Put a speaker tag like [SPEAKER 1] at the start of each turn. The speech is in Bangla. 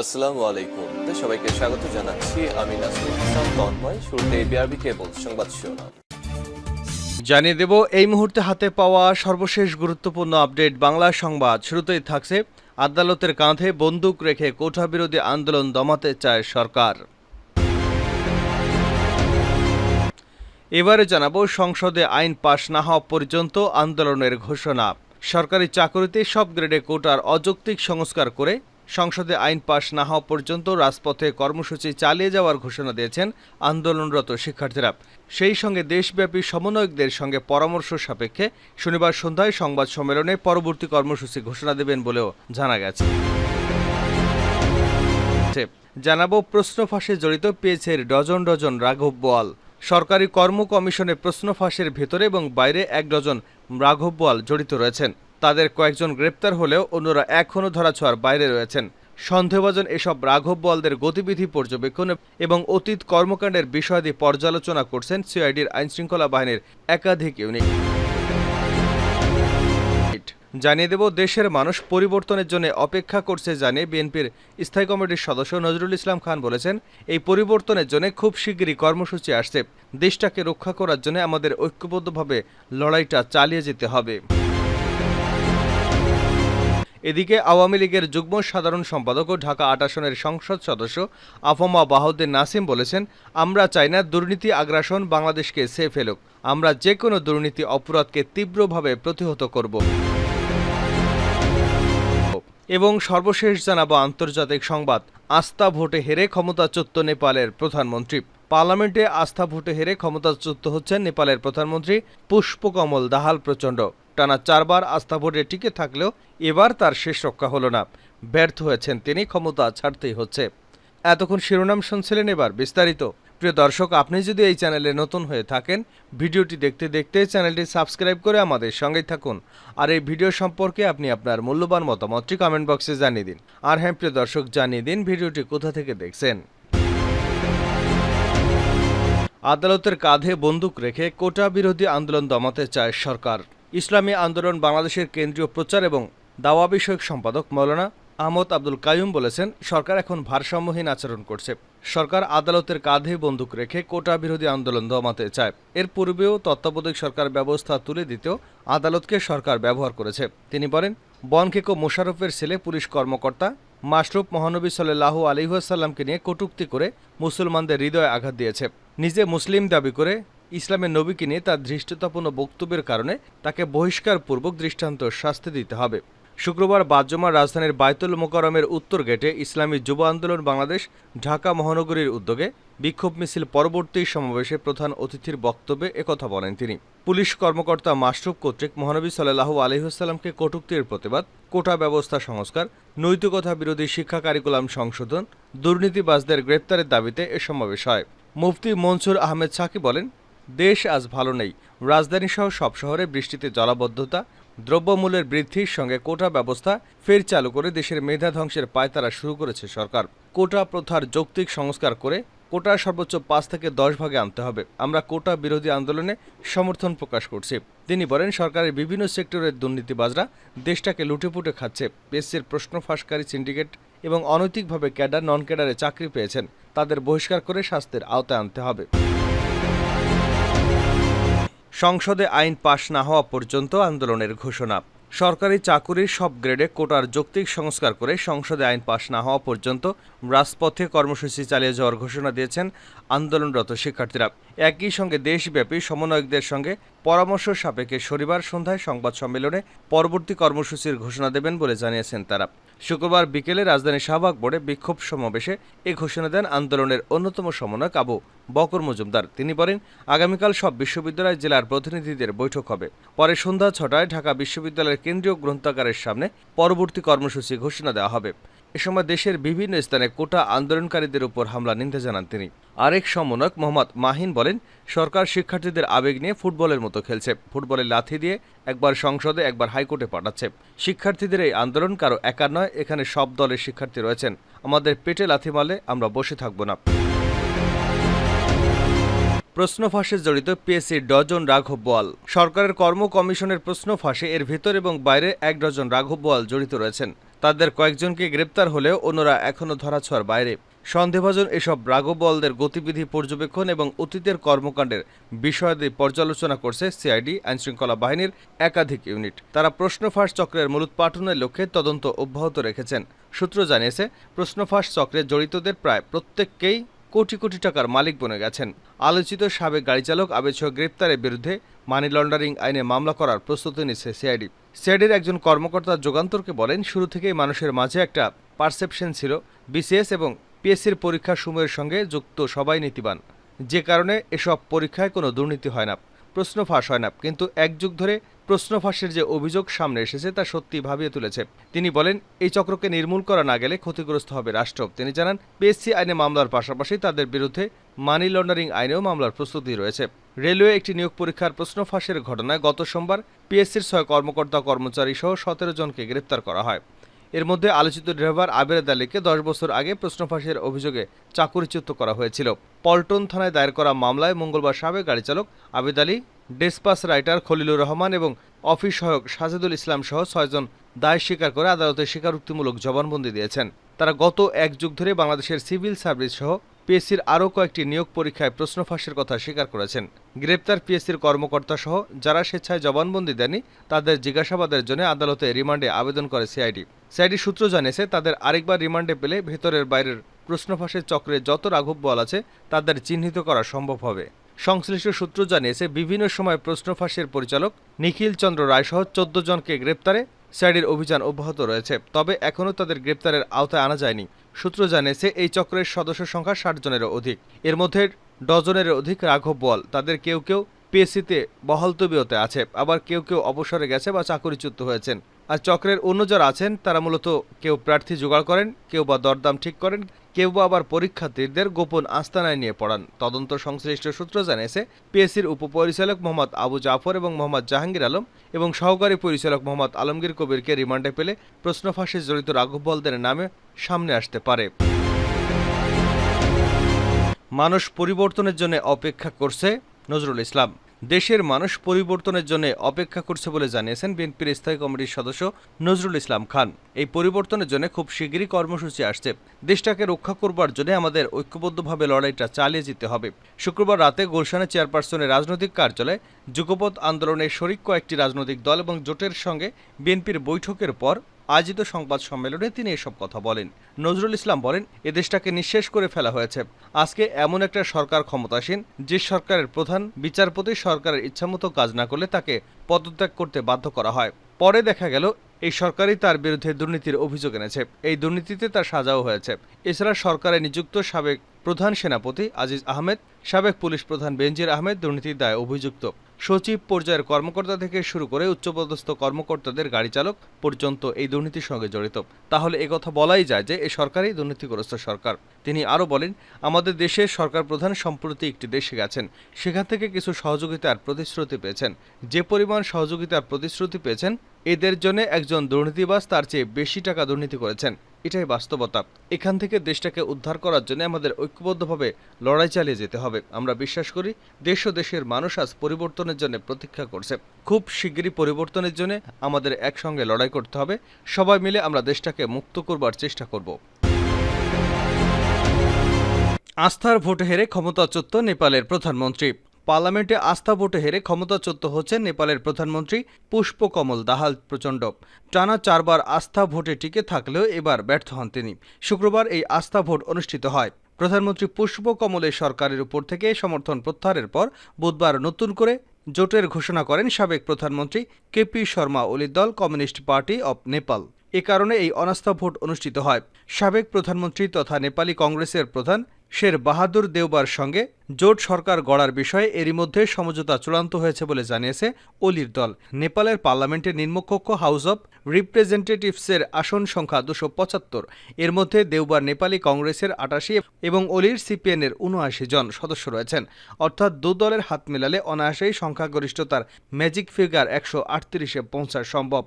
[SPEAKER 1] আসসালামু আলাইকুম। সবাইকে স্বাগত জানাচ্ছি। আমি নাসরুল ইসলাম, তন্ময়। শুরুতে বিআরবি কেবল সংবাদ শিরোনাম।
[SPEAKER 2] জানিয়ে দেব, এই মুহূর্তে হাতে পাওয়া সর্বশেষ গুরুত্বপূর্ণ আপডেট বাংলা সংবাদ। শুরুতেই থাকছে আদালতের কাঁধে বন্দুক রেখে কোঠা বিরোধী আন্দোলন দমাতে চায় সরকার। এবারে জানাব, সংসদে আইন পাশ না হওয়া পর্যন্ত আন্দোলনের ঘোষণা। সরকারি চাকরিতে সব গ্রেডে কোটার অযৌক্তিক সংস্কার করে সংসদে আইন পাশ না হওয়া পর্যন্ত রাজপথে কর্মসূচি চালিয়ে যাওয়ার ঘোষণা দিয়েছেন আন্দোলনরত শিক্ষার্থীরা। সেই সঙ্গে দেশব্যাপী সমন্বয়কদের সঙ্গে পরামর্শ সাপেক্ষে শনিবার সন্ধ্যায় সংবাদ সম্মেলনে পরবর্তী কর্মসূচি ঘোষণা দেবেন বলেও জানা গেছে। জানাব, প্রশ্ন ফাঁসে জড়িত পেয়েছে ডজন ডজন রাঘব বোয়াল। সরকারি কর্ম কমিশনে প্রশ্ন ফাঁসের ভেতরে এবং বাইরে এক ডজন রাঘব বোয়াল জড়িত রয়েছেন। তাদের কয়েকজন গ্রেপ্তার হলেও অন্যরা এখনও ধরাছোঁয়ার বাইরে রয়েছেন। সন্দেহভাজন এসব রাঘব বলদের গতিবিধি পর্যবেক্ষণ এবং অতীত কর্মকাণ্ডের বিষয়াদি পর্যালোচনা করছেন সিআইডির আইনশৃঙ্খলা বাহিনীর একাধিক ইউনিট। জানিয়ে দেব, দেশের মানুষ পরিবর্তনের জন্য অপেক্ষা করছে জানিয়ে বিএনপির স্থায়ী কমিটির সদস্য নজরুল ইসলাম খান বলেছেন, এই পরিবর্তনের জন্য খুব শিগগিরই কর্মসূচি আসছে। দেশটাকে রক্ষা করার জন্য আমাদের ঐক্যবদ্ধভাবে লড়াইটা চালিয়ে যেতে হবে। এদিকে আওয়ামী লীগের যুগ্ম সাধারণ সম্পাদক ও ঢাকা আট আসনের সংসদ সদস্য আফমা বাহাউদ্দিন নাসিম বলেছেন, আমরা চাই না দুর্নীতি আগ্রাসন বাংলাদেশকে সে ফেলুক, আমরা যে কোনো দুর্নীতি অপরাধকে তীব্রভাবে প্রতিহত করব। এবং সর্বশেষ জানাব আন্তর্জাতিক সংবাদ, আস্থা ভোটে হেরে ক্ষমতাচ্যুত নেপালের প্রধানমন্ত্রী। পার্লামেন্টে আস্থা ভোটে হেরে ক্ষমতাচ্যুত হচ্ছেন নেপালের প্রধানমন্ত্রী পুষ্পকমল দাহাল প্রচণ্ড। টানা চারবার আস্থা ভোটে টিকে থাকলেও এবার তার শেষ রক্ষা হলো না। ব্যর্থ হয়েছেন তিনি, ক্ষমতা ছাড়তেই হচ্ছে। এতক্ষণ শিরোনাম শুনছিলেন এবার বিস্তারিত। প্রিয় দর্শক, আপনি যদি এই চ্যানেলে নতুন হয়ে থাকেন, ভিডিওটি দেখতে দেখতে চ্যানেলটি সাবস্ক্রাইব করে আমাদের সঙ্গেই থাকুন। আর এই ভিডিও সম্পর্কে আপনি আপনার মূল্যবান মতামতটি কমেন্ট বক্সে জানিয়ে দিন। আর হ্যাঁ প্রিয় দর্শক, জানিয়ে দিন ভিডিওটি কোথা থেকে দেখছেন। আদালতের কাঁধে বন্দুক রেখে কোটা বিরোধী আন্দোলন দমাতে চায় সরকার। ইসলামী আন্দোলন বাংলাদেশের কেন্দ্রীয় প্রচার এবং দাওয়া বিষয়ক সম্পাদক মৌলানা আহমদ আব্দুল কায়ুম বলেছেন, সরকার এখন ভারসাম্যহীন আচরণ করছে। সরকার আদালতের কাঁধে বন্দুক রেখে কোটা বিরোধী আন্দোলন দমাতে চায়। এর পূর্বেও তত্ত্বাবধায়ক সরকার ব্যবস্থা তুলে দিতেও আদালতকে সরকার ব্যবহার করেছে। তিনি বলেন বনখেকো মোশারফের ছেলে পুলিশ কর্মকর্তা মাশরুফ মহানবী সাল্লাহ আলিহাসাল্লামকে নিয়ে কটূক্তি করে মুসলমানদের হৃদয়ে আঘাত দিয়েছে। নিজে মুসলিম দাবি করে ইসলামের নবীকে নিয়ে তার ধৃষ্টতাপূর্ণ বক্তব্যের কারণে তাকে বহিষ্কারপূর্বক দৃষ্টান্ত শাস্তি দিতে হবে। শুক্রবার বাদজমার রাজধানীর বায়তুল মোকারমের উত্তর গেটে ইসলামী যুব আন্দোলন বাংলাদেশ ঢাকা মহানগরীর উদ্যোগে বিক্ষোভ মিছিল পরবর্তী সমাবেশে প্রধান অতিথির বক্তব্যে একথা বলেন তিনি। পুলিশ কর্মকর্তা মাশরুফ কর্তৃক মহানবী সাল্লাহ আলহিহাস্লামকে কটুক্তির প্রতিবাদ, কোটা ব্যবস্থা সংস্কার, নৈতিকতা বিরোধী শিক্ষা কারিকুলাম সংশোধন, দুর্নীতিবাজদের গ্রেপ্তারের দাবিতে এ সমাবেশ হয়। মুফতি মনসুর আহমেদ সাকি বলেন দেশ আজ ভালো নেই। রাজধানীসহ সব শহরে বৃষ্টিতে জলাবদ্ধতা, দ্রব্যমূল্যের বৃদ্ধির সঙ্গে কোটা ব্যবস্থা ফের চালু করে দেশের মেধা ধ্বংসের পায়তারা শুরু করেছে সরকার। কোটা প্রথার যৌক্তিক সংস্কার করে কোটা সর্বোচ্চ পাঁচ থেকে দশ ভাগে আনতে হবে। আমরা কোটা বিরোধী আন্দোলনে সমর্থন প্রকাশ করছি। তিনি বলেন, সরকারের বিভিন্ন সেক্টরের দুর্নীতিবাজরা দেশটাকে লুটেপুটে খাচ্ছে। পেসির প্রশ্ন ফাঁসকারী সিন্ডিকেট এবং অনৈতিকভাবে ক্যাডার নন ক্যাডারে চাকরি পেয়েছেন। তাদের বহিষ্কার করে স্বাস্থ্যের আওতায় আনতে হবে। সংসদে আইন পাশ না হওয়া পর্যন্ত আন্দোলনের ঘোষণা। সরকারি চাকুরির সব গ্রেডে কোটার যৌক্তিক সংস্কার করে সংসদে আইন পাশ না হওয়া পর্যন্ত রাজপথে কর্মসূচি চালিয়ে যাওয়ার ঘোষণা দিয়েছেন আন্দোলনরত শিক্ষার্থীরা। একই সঙ্গে দেশব্যাপী সমন্বয়কদের সঙ্গে পরামর্শ সাপেক্ষে শনিবার সন্ধ্যায় সংবাদ সম্মেলনে পরবর্তী কর্মসূচির ঘোষণা দেবেন বলে জানিয়েছেন তারা। শুক্রবার বিকেলে রাজধানীর শাহবাগ বোর্ডে বিক্ষোভ সমাবেশে এ ঘোষণা দেন আন্দোলনের অন্যতম সমন্বয়ক আবু বকর মজুমদার। তিনি বলেন, আগামীকাল সব বিশ্ববিদ্যালয় জেলার প্রতিনিধিদের বৈঠক হবে। পরে সন্ধ্যা ছটায় ঢাকা বিশ্ববিদ্যালয়ের কেন্দ্রীয় গ্রন্থাগারের সামনে পরবর্তী কর্মসূচি ঘোষণা দেওয়া হবে। এ সময় দেশের বিভিন্ন স্থানে কোটা আন্দোলনকারীদের উপর হামলা, নিন্দা জানান তিনি। আরেক সমন্বয়ক মোহাম্মদ মাহিন বলেন, সরকার শিক্ষার্থীদের আবেগ নিয়ে ফুটবলের মতো খেলছে। ফুটবলের লাথি দিয়ে একবার সংসদে, একবার হাইকোর্টে পাঠাচ্ছে। শিক্ষার্থীদের এই আন্দোলন কারও একার নয়, এখানে সব দলের শিক্ষার্থী রয়েছেন। আমাদের পেটে লাথি মারলে আমরা বসে থাকব না। প্রশ্ন ফাঁসে জড়িত পিএসসি ডজন রাঘব বোয়াল। সরকারের কর্ম কমিশনের প্রশ্ন ফাঁসে এর ভেতর এবং বাইরে এক ডজন রাঘব বোয়াল জড়িত রয়েছেন। তাদের কয়েকজনকে গ্রেপ্তার হলেও অন্যরা এখনও ধরাছোঁয়ার বাইরে। সন্দেহভাজন এসব রাগবলদের গতিবিধি পর্যবেক্ষণ এবং অতীতের কর্মকাণ্ডের বিষয়াদি পর্যালোচনা করছে সিআইডি, আইনশৃঙ্খলা বাহিনীর একাধিক ইউনিট। তারা প্রশ্ন ফাঁস চক্রের পাঠনের লক্ষ্যে তদন্ত অব্যাহত রেখেছেন। সূত্র জানিয়েছে প্রশ্ন ফাঁস চক্রে জড়িতদের প্রায় প্রত্যেককেই কোটি কোটি টাকার মালিক বনে গেছেন। আলোচিত সাবেক গাড়ি চালক আবেদ গ্রেপ্তারের বিরুদ্ধে মানি লন্ডারিং আইনে মামলা করার প্রস্তুতি নিচ্ছে সিআইডি। সিআইডির একজন কর্মকর্তা যোগান্তরকে বলেন, শুরু থেকেই মানুষের মাঝে একটা পারসেপশন ছিল, বিসিএস এবং পিএসসির পরীক্ষার সময়ের সঙ্গে যুক্ত সবাই নীতিবান। যে কারণে এসব পরীক্ষায় কোনো দুর্নীতি হয় না। প্রশ্ন ফাঁস হয় না, কিন্তু এক যুগ ধরে প্রশ্ন ফাঁসের যে অভিযোগ সামনে এসেছে তা সত্যি ভাবিয়ে তুলেছে। তিনি বলেন, এই চক্রকে নির্মূল করা না গেলে ক্ষতিগ্রস্ত হবে রাষ্ট্র। তিনি জানান, পিএসসি আইনে মামলার পাশাপাশি তাদের বিরুদ্ধে মানি লন্ডারিং আইনেও মামলার প্রস্তুতি রয়েছে। রেলওয়ে একটি নিয়োগ পরীক্ষার প্রশ্ন ফাঁসের ঘটনায় গত সোমবার পিএসসির ছয় কর্মকর্তা কর্মচারী সহ সতেরো জনকে গ্রেপ্তার করা হয়। এর মধ্যে আলোচিত ড্রাইভার আবেদ আলীকে দশ বছর আগে প্রশ্ন ফাঁসের অভিযোগে চাকরিচ্যুত করা হয়েছিল। পল্টন থানায় দায়ের করা মামলায় মঙ্গলবার সাবেক গাড়ি চালক আবেদ আলী, ডেসপাস রাইটার খলিলুর রহমান এবং অফিস সহায়ক সাজেদুল ইসলাম সহ ছয়জন দায় স্বীকার করে আদালতে স্বীকারোক্তিমূলক জবানবন্দি দিয়েছেন। তারা গত এক যুগ ধরে বাংলাদেশের সিভিল সার্ভিস সহ পিএসসির আরও কয়েকটি নিয়োগ পরীক্ষায় প্রশ্ন ফাঁসের কথা স্বীকার করেছেন। গ্রেপ্তার পিএসসির কর্মকর্তা সহ যারা স্বেচ্ছায় জবানবন্দি দেননি, তাদের জিজ্ঞাসাবাদের জন্য আদালতে রিমান্ডে আবেদন করে সিআইডি। সিআইডি সূত্র জানিয়েছে, তাদের আরেকবার রিমান্ডে পেলে ভেতরের বাইরের প্রশ্ন ফাঁসের চক্রে যত রাঘব বল আছে, তাদের চিহ্নিত করা সম্ভব হবে। সংশ্লিষ্ট সূত্র জানিয়েছে, বিভিন্ন সময় প্রশ্ন ফাঁসের পরিচালক নিখিল চন্দ্র রায়সহ চোদ্দ জনকে গ্রেপ্তারে সিআইডির অভিযান অব্যাহত রয়েছে, তবে এখনও তাদের গ্রেপ্তারের আওতায় আনা যায়নি। সূত্র জানিয়েছে, এই চক্রের সদস্য সংখ্যা ষাট জনেরও অধিক। এর মধ্যে ডজনের অধিক রাঘব বল। তাদের কেউ কেউ পিএসসিতে বহলতবিয়তে আছে। আবার কেউ কেউ অবসরে গেছে বা চাকরিচ্যুত হয়েছেন। আর চক্রের অন্য যারা আছেন, তারা মূলত কেউ প্রার্থী জোগাড় করেন, কেউ বা দরদাম ঠিক করেন, কেউ বা আবার পরীক্ষার্থীদের গোপন আস্তানায় নিয়ে পড়ান। তদন্ত সংশ্লিষ্ট সূত্র জানিয়েছে, পিএসসির উপপরিচালক মোহাম্মদ আবু জাফর এবং মোহাম্মদ জাহাঙ্গীর আলম এবং সহকারী পরিচালক মোহাম্মদ আলমগীর কবিরকে রিমান্ডে পেলে প্রশ্ন ফাঁসে জড়িত রাঘব বলদের নামে সামনে আসতে পারে। মানুষ পরিবর্তনের জন্য অপেক্ষা করছে নজরুল ইসলাম। দেশের মানুষ পরিবর্তনের জন্য অপেক্ষা করছে বলে জানিয়েছেন বিএনপির স্থায়ী কমিটির সদস্য নজরুল ইসলাম খান। এই পরিবর্তনের জন্য খুব শিগগিরই কর্মসূচি আসছে। দেশটাকে রক্ষা করবার জন্য আমাদের ঐক্যবদ্ধভাবে লড়াইটা চালিয়ে যেতে হবে। শুক্রবার রাতে গুলশানে চেয়ারপারসনের রাজনৈতিক কার্যালয়ে যুগপথ আন্দোলনের শরিক কয়েকটি রাজনৈতিক দল এবং জোটের সঙ্গে বিএনপির বৈঠকের পর আয়োজিত সংবাদ সম্মেলনে তিনি এসব কথা বলেন। নজরুল ইসলাম বলেন, এ দেশটাকে নিঃশেষ করে ফেলা হয়েছে। আজকে এমন একটা সরকার ক্ষমতাসীন, যে সরকারের প্রধান বিচারপতি সরকারের ইচ্ছামতো কাজ না করলে তাকে পদত্যাগ করতে বাধ্য করা হয়। পরে দেখা গেল, এই সরকারই তার বিরুদ্ধে দুর্নীতির অভিযোগ এনেছে। এই দুর্নীতিতে তার সাজাও হয়েছে। এছাড়া সরকারে নিযুক্ত সাবেক প্রধান সেনাপতি আজিজ আহমেদ, সাবেক পুলিশ প্রধান বেনজির আহমেদ দুর্নীতির দায়ে অভিযুক্ত। সচিব পর্যায়ের কর্মকর্তা থেকে শুরু করে উচ্চপদস্থ কর্মকর্তাদের গাড়ি চালক পর্যন্ত এই দুর্নীতির সঙ্গে জড়িত। তাহলে কথা বলাই যায় যে, এ সরকারই দুর্নীতিগ্রস্ত সরকার। তিনি আরও বলেন, আমাদের দেশের সরকার প্রধান সম্প্রতি একটি দেশে গেছেন। সেখান থেকে কিছু সহযোগিতার প্রতিশ্রুতি পেয়েছেন। যে পরিমাণ সহযোগিতার প্রতিশ্রুতি পেয়েছেন এদের জন্য একজন দুর্নীতিবাজ তার চেয়ে বেশি টাকা দুর্নীতি করেছেন। এটাই বাস্তবতা। এখান থেকে দেশটাকে উদ্ধার করার জন্য আমাদের ঐক্যবদ্ধভাবে লড়াই চালিয়ে যেতে হবে। আমরা বিশ্বাস করি, দেশ ও দেশের মানুষ আজ পরিবর্তনের জন্য প্রতীক্ষা করছে। খুব শিগগিরই পরিবর্তনের জন্য আমাদের একসঙ্গে লড়াই করতে হবে। সবাই মিলে আমরা দেশটাকে মুক্ত করবার চেষ্টা করব। আস্থার ভোটে হেরে ক্ষমতাচ্যুত নেপালের প্রধানমন্ত্রী। পার্লামেন্টে আস্থা ভোটে হেরে ক্ষমতাচ্যুত হচ্ছেন নেপালের প্রধানমন্ত্রী পুষ্পকমল দাহাল প্রচণ্ড। টানা চারবার আস্থা ভোটে টিকে থাকলেও এবার ব্যর্থ হন তিনি। শুক্রবার এই আস্থা ভোট অনুষ্ঠিত হয়। প্রধানমন্ত্রী পুষ্পকমলের সরকারের উপর থেকে সমর্থন প্রত্যাহারের পর বুধবার নতুন করে জোটের ঘোষণা করেন সাবেক প্রধানমন্ত্রী কেপি শর্মা ওলির দল কমিউনিস্ট পার্টি অব নেপাল। এ কারণে এই অনাস্থা ভোট অনুষ্ঠিত হয়। সাবেক প্রধানমন্ত্রী তথা নেপালি কংগ্রেসের প্রধান শের বাহাদুর দেওবার সঙ্গে জোট সরকার গড়ার বিষয়ে এরই মধ্যে সমঝোতা চূড়ান্ত হয়েছে বলে জানিয়েছে অলির দল। নেপালের পার্লামেন্টের নিম্নকক্ষ হাউস অব রিপ্রেজেন্টেটিভসের আসন সংখ্যা দুশো পঁচাত্তর। এর মধ্যে দেওবার নেপালি কংগ্রেসের আটাশি এবং অলির সিপিএনের উনআশি জন সদস্য রয়েছেন। অর্থাৎ দু দলের হাত মেলালে অনায়াসেই সংখ্যাগরিষ্ঠতার ম্যাজিক ফিগার একশো আটত্রিশে পৌঁছা সম্ভব।